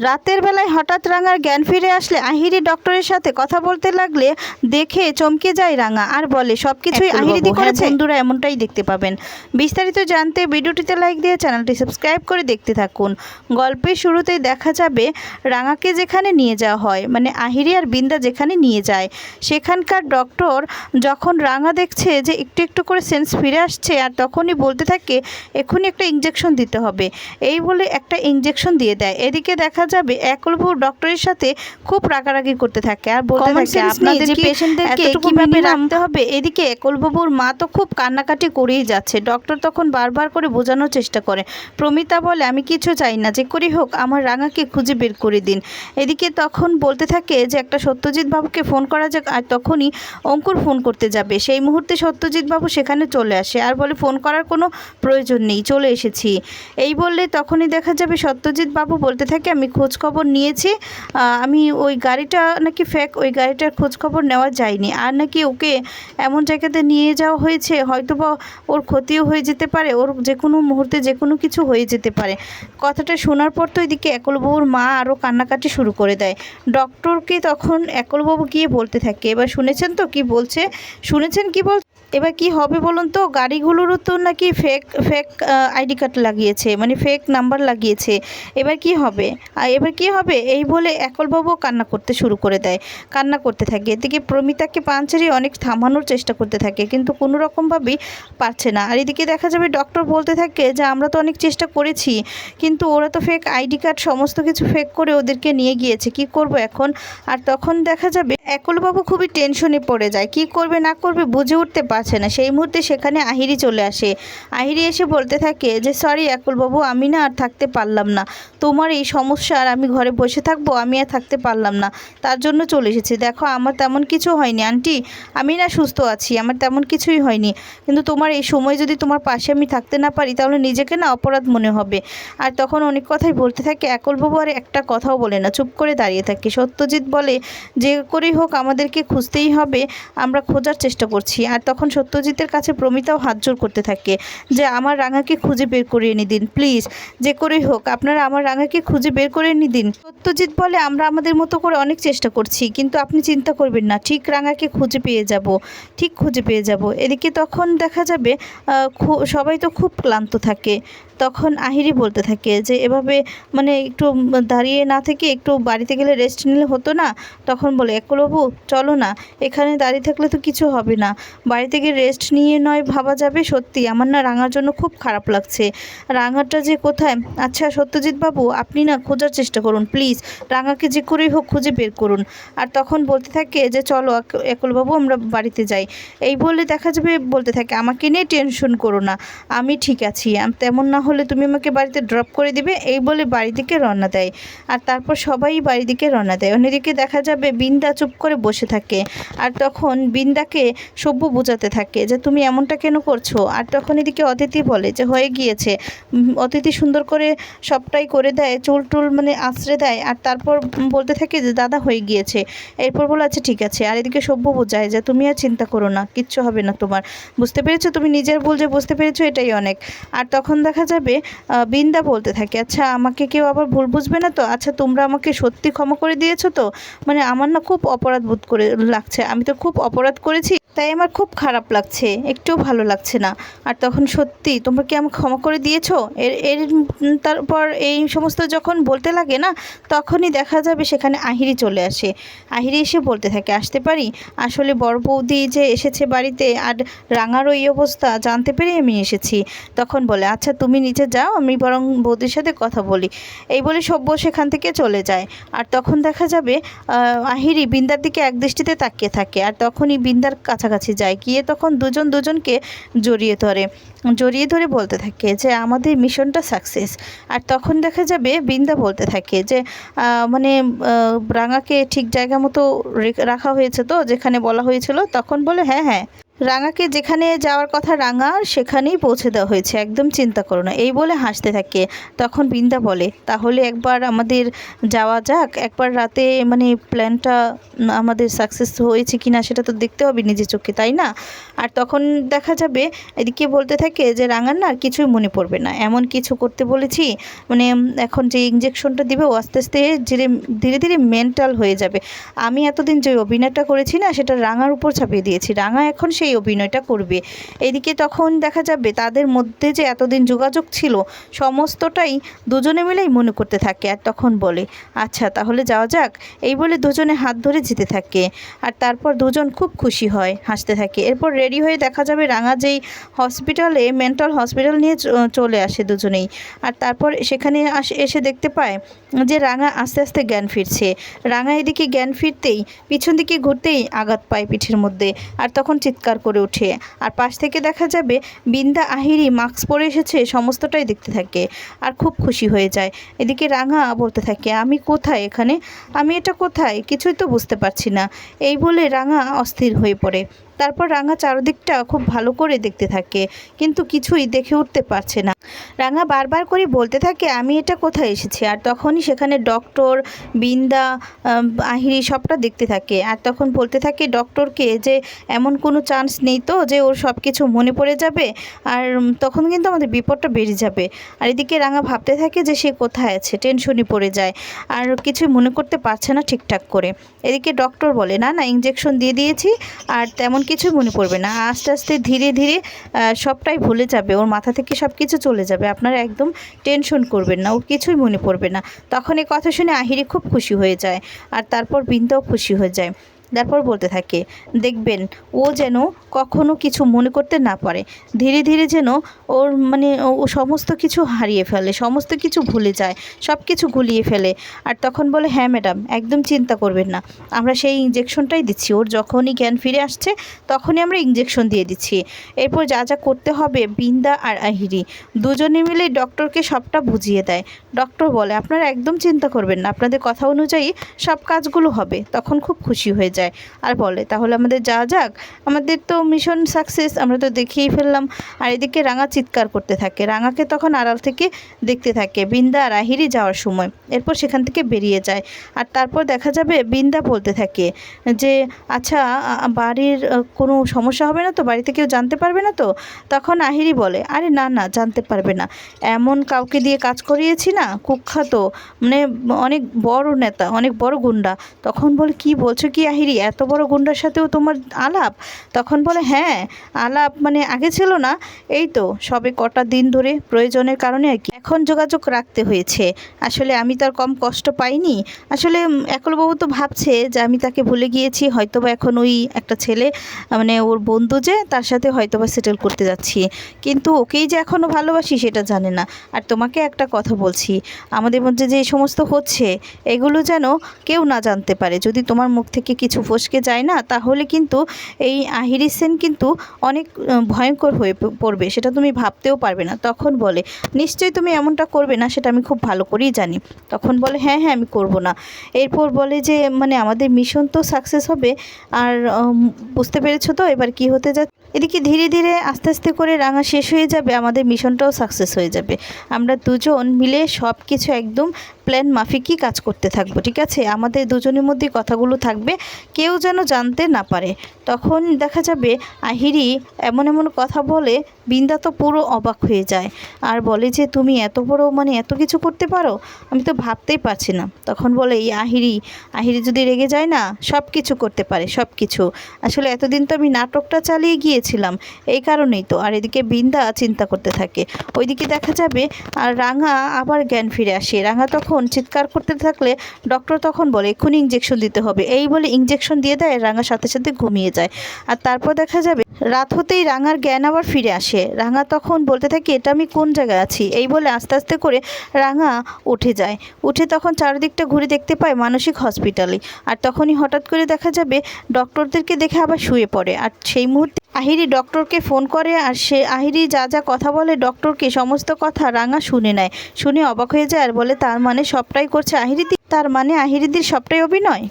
রাতের বেলায় হঠাৎ রাঙার জ্ঞান ফিরে আসলে আহিরি ডক্টরের সাথে কথা বলতে লাগলে দেখে চমকে যায় রাঙা আর বলে সব কিছুই আহিরিদি করেছে হ্যাঁ, বন্ধুরা এমনটাই দেখতে পাবেন। বিস্তারিত জানতে ভিডিওটিতে লাইক দিয়ে চ্যানেলটি সাবস্ক্রাইব করে দেখতে থাকুন। গল্পের শুরুতেই দেখা যাবে রাঙাকে যেখানে নিয়ে যাওয়া হয় মানে আহিরি আর বিন্দা যেখানে নিয়ে যায়। সেখানকার ডক্টর যখন রাঙা দেখছে যে একটু একটু করে সেন্স ফিরে আসছে আর তখনই বলতে থাকে এখনই একটা ইঞ্জেকশন দিতে হবে। এই বলে একটা ইঞ্জেকশন দিয়ে দেয়। এদিকে দেখা যাবে একলবু ডক্টরের সাথে খুব রাগারাগি করতে থাকে। আর বলতে থাকে আপনাদের যে কি কীভাবে রাখতে হবে? এদিকে একলবাবুর মা তো খুব কান্নাকাটি করেই যাচ্ছে। ডক্টর তখন বারবার করে বোঝানোর চেষ্টা করে। প্রমিতা বলে আমি কিছু চাই না যে করেই হোক আমার রাঙাকে খুঁজে বের করে দিন। এদিকে তখন বলতে থাকে যে একটা সত্যজিৎ বাবুকে ফোন করা যাক আর তখনই অঙ্কুর ফোন করতে যাবে। সেই মুহূর্তে সত্যজিৎ বাবু সেখানে চলে আসে। আর বলে ফোন করার কোনো প্রয়োজন নেই চলে এসেছি। এই বললে তখনই দেখা যাবে সত্যজিৎ বাবু বলতে থাকে আমি খোঁজ খবর নিয়েছি আমি ওই গাড়িটা নাকি ফেক, ওই গাড়িটার খোঁজ খবর নেওয়া যায়নি। আর নাকি ওকে এমন জায়গাতে নিয়ে যাওয়া হয়েছে হয়তো বা ওর ক্ষতিও হয়ে যেতে পারে, ওর যে কোনো মুহূর্তে যে কোনো কিছু হয়ে যেতে পারে। কথাটা শোনার পর তো এদিকে একলবাবুর মা আরও কান্নাকাটি শুরু করে দেয়। ডক্টরকে তখন একলবাবু গিয়ে বলতে থাকে, এবার শুনেছেন তো কি বলছে? শুনেছেন কি বল এবার কি হবে বলুন তো? গাড়িগুলোরও তো নাকি ফেক ফেক আইডি কার্ড লাগিয়েছে মানে ফেক নাম্বার লাগিয়েছে। এবার কি হবে? এবার কি হবে? এই বলে একলবাবু কান্না করতে শুরু করে দেয়। কান্না করতে থাকে। এদিকে প্রমিতাকে পাঞ্চারি অনেক থামানোর চেষ্টা করতে থাকে, কিন্তু কোনো রকমভাবেই পারছে না। আর এদিকে দেখা যাবে ডক্টর বলতে থাকে যে, আমরা তো অনেক চেষ্টা করেছি, কিন্তু ওরা তো ফেক আইডি কার্ড সমস্ত কিছু ফেক করে ওদেরকে নিয়ে গিয়েছে। কি করব এখন? আর তখন দেখা যাবে একলবাবু খুবই টেনশনে পড়ে যায়। কি করবে, না করবে বুঝে উঠতে পারছে না। সেই মুহূর্তে সেখানে আহিরি চলে আসে। আহিরি এসে বলতে থাকে যে সরি একলবাবু, আমি না আর থাকতে পারলাম না। তোমার এই সমস্যা আর আমি ঘরে বসে থাকব, আমি আর থাকতে পারলাম না। তার জন্য চলে এসেছি। দেখো, আমার তেমন কিছু হয়নি। আন্টি, আমি না সুস্থ আছি, আমার তেমন কিছুই হয়নি। কিন্তু তোমার এই সময় যদি তোমার পাশে আমি থাকতে না পারি, তাহলে নিজেকে না অপরাধ মনে হবে। আর তখন অনেক কথাই বলতে থাকে। একলবাবু আর একটা কথাও বলে না। চুপ করে দাঁড়িয়ে থাকে। সত্যজিৎ বলে, যে করেই হোক, আমাদেরকে খুঁজতেই হবে, আমরা খোঁজার চেষ্টা করছি। আর তখন সত্যজিতের কাছে প্রমিতাও হাত জোর করতে থাকে যে, আমার রাঙাকে খুঁজে বের করে এনে দিন, প্লিজ। যে করেই হোক, আপনারা আমার রাঙাকে খুঁজে বের করে এনে দিন। সত্যজিৎ বলে, আমরা আমাদের মতো করে অনেক চেষ্টা করছি, কিন্তু আপনি চিন্তা করবেন না, ঠিক রাঙাকে খুঁজে পেয়ে যাব, ঠিক খুঁজে পেয়ে যাব। এদিকে তখন দেখা যাবে সবাই তো খুব ক্লান্ত থাকে। তখন আহিরি বলতে থাকে যে, এভাবে মানে একটু দাঁড়িয়ে না থেকে একটু বাড়িতে গেলে রেস্ট নিলে হতো না? তখন বলে একলবাবু চলো না। এখানে দাঁড়িয়ে থাকলে তো কিছু হবে না। বাড়িতে গিয়ে রেস্ট নিয়ে নয় ভাবা যাবে সত্যি। আমার না রাঙার জন্য খুব খারাপ লাগছে। রাঙাটা যে কোথায়? আচ্ছা সত্যজিৎ বাবু, আপনি না খোঁজার চেষ্টা করুন প্লিজ রাঙাকে যে করেই হোক খুঁজে বের করুন। আর তখন বলতে থাকে যে, চলো, এক- একলবাবু আমরা বাড়িতে যাই। এই বলে দেখা যাবে, বলতে থাকে, আমাকে নিয়ে টেনশন করো না। আমি ঠিক আছি। তেমন না হলে তুমি আমাকে বাড়িতে ড্রপ করে দিবে। এই বলে বাড়ি দিকে রওনা দেয়। আর তারপর সবাই বাড়ি দিকে রওনা দেয়। অন্যদিকে দেখা যাবে, বিন্দা চুপ করে বসে থাকে। আর তখন বিন্দাকে সভ্য বোঝাতে থাকে যে, তুমি এমনটা কেন করছ? আর তখন এদিকে অতিথি বলে যে, হয়ে গিয়েছে। অতিথি সুন্দর করে সবটাই করে দেয়, চুল টুল মানে আশ্রে দেয়, আর তারপর বলতে থাকে যে, দাদা হয়ে গিয়েছে। এরপর বলে আচ্ছা ঠিক আছে। আর এদিকে সভ্য বোঝায় যে, তুমি আর চিন্তা করো না, কিচ্ছু হবে না তোমার। বুঝতে পেরেছ? তুমি নিজের ভুল যে বুঝতে পেরেছ, এটাই অনেক। আর তখন দেখা যাবে বিন্দা বলতে থাকে আচ্ছা আমাকে কেউ আবার ভুল বুঝবে না তো? আচ্ছা তোমরা আমাকে সত্যি ক্ষমা করে দিয়েছ তো? মানে আমার না খুব অপরাধ বোধ করে লাগছে। আমি তো খুব অপরাধ করেছি তাই আমার খুব খারাপ লাগছে, একটুও ভালো লাগছে না। আর তখন সত্যি, তোমরা কি আমাকে ক্ষমা করে দিয়েছ? এর এর তারপর এই সমস্ত যখন বলতে লাগে না, তখনই দেখা যাবে সেখানে আহিরি চলে আসে। আহিরি এসে বলতে থাকে, আসতে পারি? আসলে বড় বৌদি যে এসেছে বাড়িতে আর রাঙার ওই অবস্থা জানতে পেরে আমি এসেছি। তখন বলে আচ্ছা তুমি নিচে যাও, আমি বরং বৌদির সাথে কথা বলি। এই বলে সভ্য সেখান থেকে চলে যায়। আর তখন দেখা যাবে আহিরি বিন্দার দিকে এক দৃষ্টিতে তাকিয়ে থাকে। আর তখনই বিন্দার কাছাকাছি যায়, গিয়ে তখন দুজন দুজনকে জড়িয়ে ধরে। জড়িয়ে ধরে বলতে থাকে যে, আমাদের মিশনটা সাকসেস আর তখন দেখা যাবে বিন্দা বলতে থাকে যে মানে রাঙাকে ঠিক জায়গা মতো রেখ- হয়েছে তো, যেখানে বলা হয়েছিল? তখন বলে হ্যাঁ হ্যাঁ। রাঙাকে যেখানে যাওয়ার কথা রাঙা, সেখানেই পৌঁছে দেওয়া হয়েছে। একদম চিন্তা করো না। এই বলে হাসতে থাকে। তখন বৃন্দা বলে, তাহলে একবার আমাদের যাওয়া যাক। একবার রাতে মানে প্ল্যানটা আমাদের সাকসেস হয়েছে কি না সেটা তো দেখতে হবে নিজের চোখে, তাই না? আর তখন দেখা যাবে, এদিকে বলতে থাকে যে, রাঙার না আর কিছুই মনে পড়বে না। এমন কিছু করতে বলেছি মানে এখন যে ইঞ্জেকশনটা দিবে, ও আস্তে আস্তে ধীরে ধীরে ধীরে মেন্টাল হয়ে যাবে। আমি এতদিন যে অভিনয়টা করেছি না, সেটা রাঙার উপর ছাপিয়ে দিয়েছি। রাঙা এখন সেই অভিনয়টা করবে। এদিকে তখন দেখা যাবে তাদের মধ্যে যে এতদিন যোগাযোগ ছিল, সমস্তটাই দুজনে মিলেই মনে করতে থাকে আর তখন বলে আচ্ছা তাহলে যাওয়া যাক। এই বলে দুজনে হাত ধরে যেতে থাকে আর তারপর দুজন খুব খুশি হয়, হাসতে থাকে। এরপর রেডি হয়ে দেখা যাবে রাঙা যেই হসপিটালে, মেন্টাল হসপিটাল নিয়ে চলে আসে দুজনেই। আর তারপর সেখানে এসে দেখতে পায় যে রাঙা আস্তে আস্তে জ্ঞান ফিরছে। রাঙা এদিকে জ্ঞান ফিরতেই পিছন দিকে ঘুরতেই আঘাত পায় পিঠের মধ্যে। আর তখন চিৎকার করে ওঠে। আর পাশ থেকে দেখা যাবে, বিন্দা, আহিরি, মাস্ক পরে এসেছে, সমস্তটাই দেখতে থাকে। আর খুব খুশি হয়ে যায়। এদিকে রাঙা বলতে থাকে, আমি কোথায় এখানে? আমি এটা কোথায়? কিছুই তো বুঝতে পারছি না। এই বলে রাঙা অস্থির হয়ে পড়ে। তারপর রাঙা চারদিকটা খুব ভালো করে দেখতে থাকে, কিন্তু কিছুই দেখে উঠতে পারছে না। রাঙা বারবার করে বলতে থাকে, আমি এটা কোথায় এসেছি? আর তখনই সেখানে ডক্টর, বিন্দা আহিরি সবটা দেখতে থাকে। আর তখন বলতে থাকে ডক্টরকে যে, এমন কোনো চান্স নেই তো যে ওর সব কিছু মনে পড়ে যাবে, আর তখন কিন্তু আমাদের বিপদটা বেড়ে যাবে। আর এদিকে রাঙা ভাবতে থাকে যে, সে কোথায় আছে? টেনশনই পড়ে যায়, আর কিছু মনে করতে পারছে না ঠিকঠাক করে। এদিকে ডক্টর বলে, না না ইঞ্জেকশন দিয়ে দিয়েছি, আর তেমন কিছু মনে পড়বে না। আস্তে আস্তে, ধীরে ধীরে সবটাই ভুলে যাবে। ওর মাথা থেকে সব কিছু চলে যাবে। আপনারা একদম টেনশন করবেন না, ওর কিছুই মনে পড়বে না। তখন এই কথা শুনে আহিরে খুব খুশি হয়ে যায়। আর তারপর বিন্দাও খুশি হয়ে যায়। তারপর বলতে থাকে, দেখবেন, ও যেন কখনো কিছু মনে করতে না পারে। ধীরে ধীরে যেন ওর মানে ও- সমস্ত কিছু হারিয়ে ফেলে, সমস্ত কিছু ভুলে যায় সব কিছু গুলিয়ে ফেলে। আর তখন বলে হ্যাঁ ম্যাডাম, একদম চিন্তা করবেন না। আমরা সেই ইঞ্জেকশনটাই দিচ্ছি। ওর যখনই জ্ঞান ফিরে আসছে, তখনই আমরা ইঞ্জেকশন দিয়ে দিচ্ছি। এরপর যা যা করতে হবে, বিন্দা আর আহিরি, দুজনে মিলে ডক্টরকে সবটা বুঝিয়ে দেয়। ডক্টর বলে, আপনারা একদম চিন্তা করবেন না। আপনাদের কথা অনুযায়ী সব কাজগুলো হবে। তখন খুব খুশি হয়ে যায়। আর বলে, তাহলে আমাদের যা যাক, আমাদের তো মিশন সাকসেস আমরা তো দেখিয়েই ফেললাম। আর এদিকে রাঙা চিৎকার করতে থাকে। রাঙাকে তখন আড়াল থেকে দেখতে থাকে বিন্দা আর আহিরি যাওয়ার সময়। এরপর সেখান থেকে বেরিয়ে যায়। আর তারপর দেখা যাবে বিন্দা বলতে থাকে যে আচ্ছা বাড়ির কোনো সমস্যা হবে না তো? বাড়িতে কেউ জানতে পারবে না তো? তখন আহিরি বলে, আরে না না, জানতে পারবে না। এমন কাউকে দিয়ে কাজ করিয়েছি না, কুখ্যাত মানে অনেক বড় নেতা, অনেক বড় গুন্ডা তখন বলে, কি বলছো কি, আহিরি? এত বড় গুন্ডার সাথেও তোমার আলাপ? তখন বলে হ্যাঁ আলাপ মানে আগে ছিল না। এই তো, সবে কটা দিন ধরে প্রয়োজনের কারণে আর কি। এখন যোগাযোগ রাখতে হয়েছে। আসলে আমি তার কম কষ্ট পাইনি। আসলে একলবাবু তো ভাবছে যে আমি তাকে ভুলে গিয়েছি, হয়তোবা এখন ওই একটা ছেলে মানে ওর বন্ধু যে, তার সাথে হয়তোবা সেটেল করতে যাচ্ছি। কিন্তু ওকেই যে এখনও ভালোবাসি, সেটা জানে না। আর তোমাকে একটা কথা বলছি। আমাদের মধ্যে যে সমস্ত হচ্ছে, এগুলো যেন কেউ না জানতে পারে। যদি তোমার মুখ থেকে কিছু ফসকে যায় না, তাহলে কিন্তু এই আহিরি সেন কিন্তু অনেক ভয়ঙ্কর হয়ে পড়বে, সেটা তুমি ভাবতেও পারবে না। তখন বলে, নিশ্চয়ই তুমি এমনটা করবে না, সেটা আমি খুব ভালো করেই জানি। তখন বলে হ্যাঁ হ্যাঁ আমি করব না। এরপর বলে যে মানে আমাদের মিশন তো সাকসেস হবে, আর বুঝতে পেরেছ তো এবার কি হতে যাচ্ছে? এদিকে ধীরে ধীরে, আস্তে আস্তে করে রাঙা শেষ হয়ে যাবে, আমাদের মিশনটাও সাকসেস হয়ে যাবে। আমরা দুজন মিলে সব কিছু একদম প্ল্যান মাফিকই কাজ করতে থাকব, ঠিক আছে? আমাদের দুজনের মধ্যে কথাগুলো থাকবে, কেউ যেন জানতে না পারে। তখন দেখা যাবে আহিরি এমন এমন কথা বলে, বিন্দা তো পুরো অবাক হয়ে যায়। আর বলে যে, তুমি এত বড় মানে এত কিছু করতে পারো? আমি তো ভাবতেই পারছি না। তখন বলে, এই আহিরি আহিরি যদি রেগে যায় না সব কিছু করতে পারে সব কিছু আসলে এতদিন তো আমি নাটকটা চালিয়ে গিয়েছিলাম, এই কারণেই তো। আর এদিকে বিন্দা চিন্তা করতে থাকে। ওইদিকে দেখা যাবে, আর রাঙা আবার জ্ঞান ফিরে আসে। রাঙা তখন চিৎকার করতে থাকলে ডক্টর তখন বলে, এক্ষুনি ইঞ্জেকশন দিতে হবে। এই বলে ইঞ্জেকশন দিয়ে দেয়, রাঙা সাথে সাথে ঘুমিয়ে যায়। আর তারপর দেখা যাবে, রাত হতেই রাঙার জ্ঞান আবার ফিরে আসে। রাঙা তখন বলতে থাকে, এটা আমি কোন জায়গায় আছি? এই বলে আস্তে আস্তে করে রাঙা উঠে যায়। উঠে তখন চারিদিকটা ঘুরে দেখতে পায় মানসিক হসপিটালে আর তখনই হঠাৎ করে দেখা যাবে, ডক্টরদেরকে দেখে আবার শুয়ে পড়ে। আর সেই মুহূর্তে আহিরি ডক্টরকে ফোন করে আর সে আহিরি যা যা কথা বলে ডক্টরকে সমস্ত কথা রাঙা শুনে নেয়। শুনে অবাক হয়ে যায় আর বলে, তার মানে সবটাই করছে আহিরিদি? তার মানে আহিরিদির সবটাই অভিনয়?